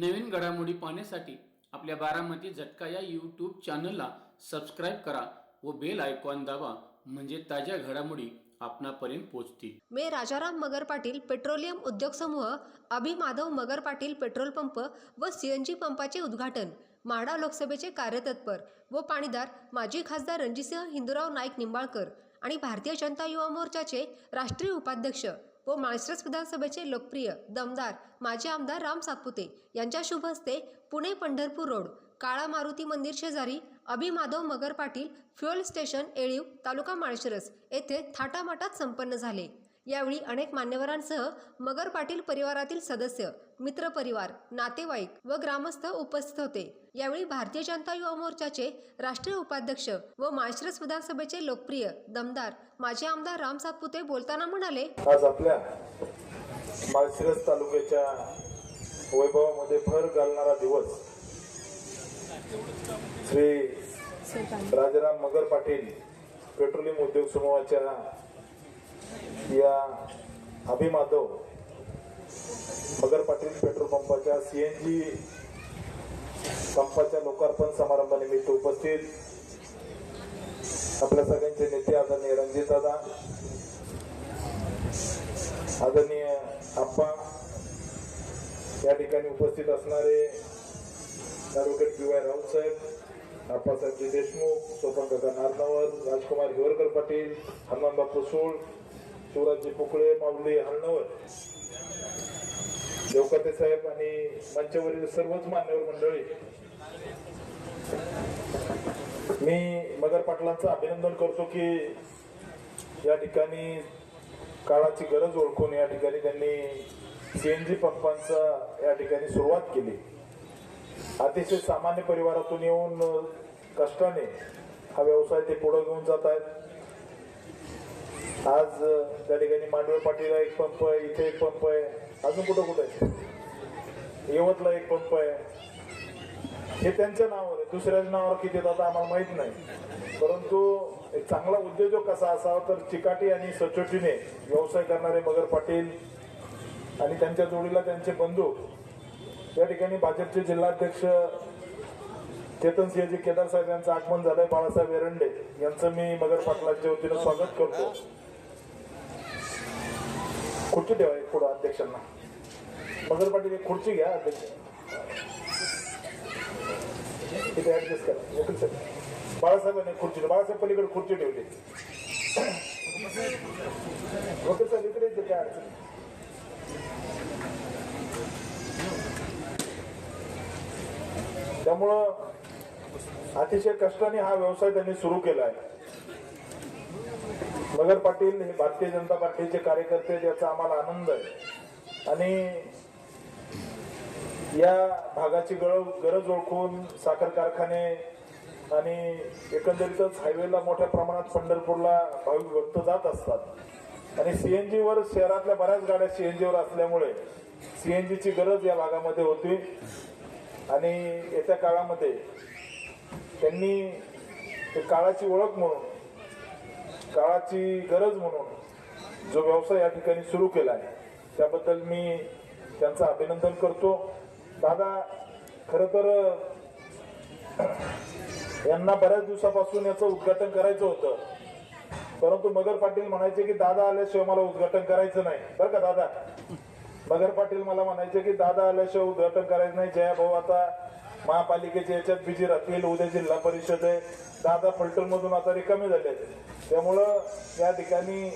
नवीन घडामोडी पाहण्यासाठी आपल्या बारामती झटका या यूट्यूब चॅनलला सबस्क्राईब करा व बेल आयकॉन दाबा म्हणजे ताज्या घडामोडी आपणापर्यंत पोहोचतील. मे राजाराम मगर पाटील पेट्रोलियम उद्योग समूह अभिमाधव मगर पाटील पेट्रोल पंप व सीएनजी पंपाचे उद्घाटन माढा लोकसभेचे कार्यतत्पर व पाणीदार माजी खासदार रणजितसिंह हिंदूराव नाईक निंबाळकर आणि भारतीय जनता युवा मोर्चाचे राष्ट्रीय उपाध्यक्ष व माळशिरस विधानसभेचे लोकप्रिय दमदार माजी आमदार राम सातपुते यांच्या शुभ हस्ते पुणे पंढरपूर रोड काळा मारुती मंदिर शेजारी अभिमाधव मगर पाटील फ्युएल स्टेशन एळीव तालुका माळशिरस येथे थाटामाटात संपन्न झाले. यावेळी अनेक मान्यवरांसह मगर पाटील परिवारातील सदस्य मित्रपरिवार नातेवाईक व ग्रामस्थ उपस्थित होते. यावेळी भारतीय जनता युवा मोर्चाचे राष्ट्रीय उपाध्यक्ष व माळशिरस विधानसभेचे लोकप्रिय दमदार माजी आमदार राम सातपुते बोलताना म्हणाले आज आपल्या माळशिरस तालुक्याच्या वैभवामध्ये भर घालणारा दिवस श्री राजाराम मगर पाटील पेट्रोलियम उद्योग समूहाच्या या अभिमाधव मगर पाटील पेट्रोल पंपाच्या सीएनजी पंपाच्या लोकार्पण समारंभानिमित्त उपस्थित आपल्या सगळ्यांचे नेते आदरणीय रणजितदादा आदरणीय आप्पा या ठिकाणी उपस्थित असणारे ॲडव्होकेट पी वाय राऊत साहेब आप्पासाहेबजी देशमुख सोपन काका नारनवर राजकुमार हिवरकर पाटील हनुमान बापू सूळ शिवराजजी पुकळे माऊली हरणवर देवकाते साहेब आणि मंचावरील सर्वच मान्यवर मंडळी मी मगर पाटलांचं अभिनंदन करतो की या ठिकाणी काळाची गरज ओळखून या ठिकाणी त्यांनी सीएनजी पंपांचा या ठिकाणी सुरुवात केली. अतिशय सामान्य परिवारातून येऊन कष्टाने हा व्यवसाय ते पुढे घेऊन जात आहेत. आज त्या ठिकाणी मांडवे पाटीला एक पंप आहे इथे एक पंप आहे. अजून कुठं कुठं आहे? यवतला एक पंप आहे. हे त्यांच्या नावावर आहे. दुसऱ्याच्या नावावर किती आता आम्हाला माहीत नाही. परंतु एक चांगला उद्योजक कसा असावा तर चिकाटी आणि सचोटीने व्यवसाय करणारे मगर पाटील आणि त्यांच्या जोडीला त्यांचे बंधू. या ठिकाणी भाजपचे जिल्हाध्यक्ष चेतन सिंहजी केदार साहेब यांचं आगमन झालंय बाळासाहेब एरंडे यांचं मी मगर पाटलांच्या वतीनं स्वागत करतो. खुर्ची ठेवा एक पुढं अध्यक्षांना. मगर पाटील एक खुर्ची घ्या अध्यक्ष. तिथे ऍडजस्ट करा. वकील साहेब बाळासाहेबांनी खुर्ची बाळासाहेब पलीकडे खुर्ची ठेवली. वकील साहेब इकडे येते काय अडचण त्यामुळं अतिशय कष्टाने हा व्यवसाय त्यांनी सुरू केला आहे मगर पाटील हे भारतीय जनता पार्टीचे कार्यकर्ते ज्याचा याचा आम्हाला आनंद आहे. आणि या भागाची गरज गरज ओळखून साखर कारखाने आणि एकंदरीतच हायवेला मोठ्या प्रमाणात पंढरपूरला भाविक भक्त जात असतात. आणि सीएनजी वर शहरातल्या बऱ्याच गाड्या सीएनजी वर असल्यामुळे सीएनजीची गरज या भागामध्ये होती. आणि येत्या काळामध्ये त्यांनी काळाची ओळख म्हणून काळाची गरज म्हणून जो व्यवसाय या ठिकाणी सुरू केला आहे त्याबद्दल मी त्यांचं अभिनंदन करतो. दादा खरं तर यांना बऱ्याच दिवसापासून याचं उद्घाटन करायचं होतं. परंतु मगर पाटील म्हणायचे की दादा आल्याशिवाय मला उद्घाटन करायचं नाही. बरं का दादा? मगर पाटील मला म्हणायचे की दादा आल्याशिवाय उद्घाटन करायचं नाही. जया भाऊ आता महापालिकेच्या याच्यात बिझी राहतील उद्या जिल्हा परिषद आहे. दादा फलटण मधून आता रिकामे झाले त्यामुळं या ठिकाणी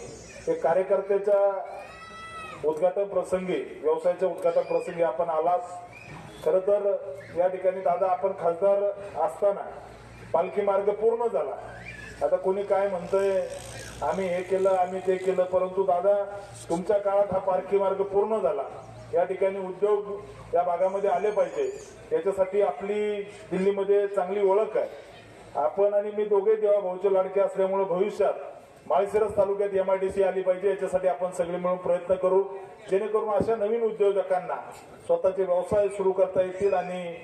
एक कार्यकर्त्याच्या उद्घाटन प्रसंगी व्यवसायाच्या उद्घाटन प्रसंगी आपण आलास खर तर या ठिकाणी दादा आपण खासदार असताना पालखी मार्ग पूर्ण झाला. आता कोणी काय म्हणतंय आम्ही हे केलं आम्ही ते केलं परंतु दादा तुमच्या काळात हा पालखी मार्ग पूर्ण झाला. या ठिकाणी उद्योग या भागामध्ये आले पाहिजे. याच्यासाठी आपली दिल्लीमध्ये चांगली ओळख आहे. आपण आणि मी दोघे देवा भाऊचे लाडके असल्यामुळे भविष्यात माळशिरस तालुक्यात एम आय डी सी आली पाहिजे. याच्यासाठी आपण सगळे मिळून प्रयत्न करू. जेणेकरून अशा नवीन उद्योजकांना स्वतःचे व्यवसाय सुरू करता येतील आणि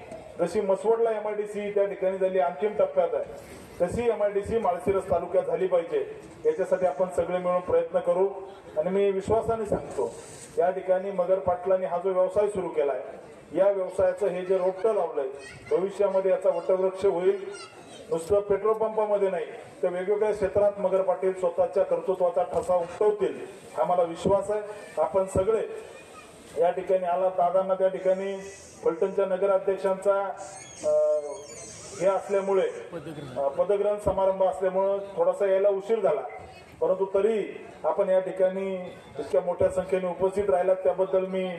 जशी मसवडला एम आय डी सी त्या ठिकाणी झाली अंतिम टप्प्यात आहे. तशी एमआयडीसी माळशिरस तालुक्यात झाली पाहिजे. याच्यासाठी आपण सगळे मिळून प्रयत्न करू. आणि मी विश्वासाने सांगतो या ठिकाणी मगर पाटलांनी हा जो व्यवसाय सुरू केला आहे या व्यवसायाचं हे जे रोपटं लावलंय भविष्यामध्ये याचा वटवृक्ष होईल. नुसतं पेट्रोल पंपामध्ये नाही तर वेगवेगळ्या क्षेत्रात मगर पाटील स्वतःच्या कर्तृत्वाचा ठसा उमटवतील हा मला विश्वास आहे. आपण सगळे या ठिकाणी आला दादांना त्या ठिकाणी फलटणच्या नगराध्यक्षांचा हे असल्यामुळे पदग्रहण समारंभ असल्यामुळं थोडासा यायला उशीर झाला. परंतु तरी आपण या ठिकाणी इतक्या मोठ्या संख्येने उपस्थित राहिलात. त्याबद्दल मी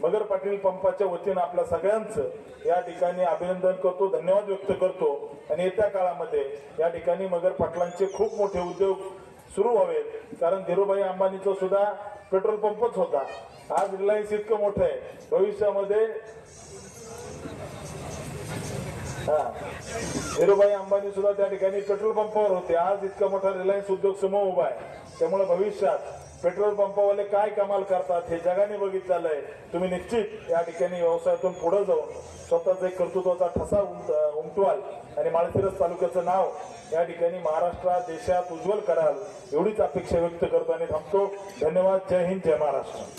मगर पाटील पंपाच्या वतीनं आपल्या सगळ्यांचं या ठिकाणी अभिनंदन करतो धन्यवाद व्यक्त करतो. आणि येत्या काळामध्ये या ठिकाणी मगर पाटलांचे खूप मोठे उद्योग सुरू व्हावेत. कारण धीरूभाई अंबानीचा सुद्धा पेट्रोल पंपच होता. आज रिलायन्स इतकं मोठं आहे. भविष्यामध्ये धीरूभाई अंबानी सुद्धा त्या ठिकाणी पेट्रोल पंपावर होते. आज इतका मोठा रिलायन्स उद्योग समूह उभा आहे. त्यामुळे भविष्यात पेट्रोल पंपावाले काय कमाल करतात हे जगाने बघितलेलं आहे. तुम्ही निश्चित या ठिकाणी व्यवसायातून पुढे जाऊन स्वतःचा एक कर्तृत्वाचा ठसा उमट- उमटवाल आणि माळशिरस तालुक्याचं नाव या ठिकाणी महाराष्ट्रात देशात उज्ज्वल कराल एवढीच अपेक्षा व्यक्त करतो आणि थांबतो. धन्यवाद. जय हिंद जय महाराष्ट्र.